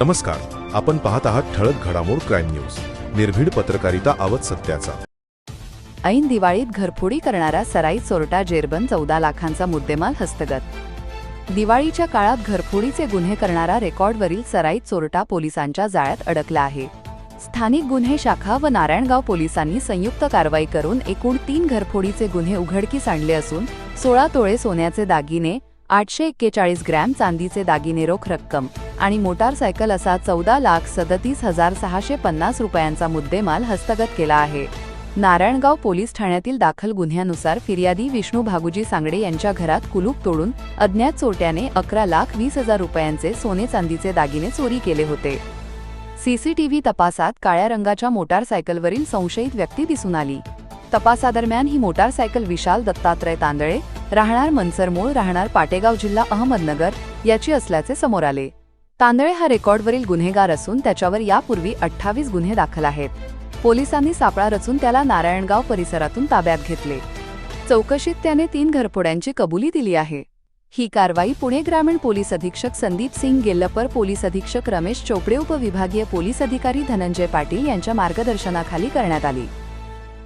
नमस्कार आपण पाहत आहात ठळक घडामोड क्राईम न्यूज. निर्भीड पत्रकारिता आवत सत्याचा. ऐन दिवाळीत घरफोडी करणारा सराईत चोरटा जेरबन चौदा लाखांचा मुद्देमाल हस्तगत. दिवाळीच्या काळात घरफोडीचे गुन्हे करणारा रेकॉर्डवरील सराईत चोरटा पोलिसांच्या जाळ्यात अडकला आहे. स्थानिक गुन्हे शाखा व नारायणगाव पोलिसांनी संयुक्त कारवाई करून एकूण तीन घरफोडीचे गुन्हे उघडकीस आणले असून सोळा तोळे सोन्याचे दागिने आठशे एक्केचाळीस ग्रॅम चांदीचे दागिने रोख रक्कम. आणि मोटारसायकल असा चौदा लाख सदतीस हजार सहाशे पन्नास रुपयांचा मुद्देमाल हस्तगत केला आहे. नारायणगाव पोलीस ठाण्यातील दाखल गुन्ह्यानुसार फिर्यादी विष्णू भागुजी सांगडे यांच्या घरात कुलूप तोडून अज्ञात चोरट्याने अकरा लाख वीस हजार रुपयांचे सोने चांदीचे दागिने चोरी केले होते. सीसीटीव्ही तपासात काळ्या रंगाच्या मोटारसायकलवरील संशयित व्यक्ती दिसून आली. तपासादरम्यान ही मोटारसायकल विशाल दत्तात्रय तांदळे राहणार मनसरमोळ राहणार पाटेगाव जिल्हा अहमदनगर याची असल्याचे समोर आले. तांदळे हा रेकॉर्डवरील गुन्हेगार असून त्याच्यावर यापूर्वी अठ्ठावीस गुन्हे दाखल आहेत. पोलिसांनी सापळा रचून त्याला नारायणगाव परिसरातून ताब्यात घेतले. चौकशीत त्याने तीन घरफोड्यांची कबुली दिली आहे. ही कारवाई पुणे ग्रामीण पोलीस अधीक्षक संदीप सिंग गेल्लपर पोलीस अधीक्षक रमेश चोपडे उपविभागीय पोलीस अधिकारी धनंजय पाटील यांच्या मार्गदर्शनाखाली करण्यात आली.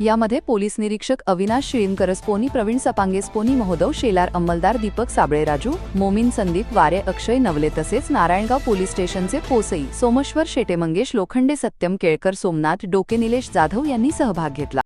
यामध्ये पोलीस निरीक्षक अविनाश शिळीमकर स्पोनी प्रवीण सपांगे स्पोनी महोदव शेलार अंमलदार दीपक साबळे राजू मोमीन संदीप वारे अक्षय नवले तसेच नारायणगाव पोलीस स्टेशनचे पोसई सोमेश्वर शेटे मंगेश लोखंडे सत्यम केळकर सोमनाथ डोके निलेश जाधव यांनी सहभाग घेतला.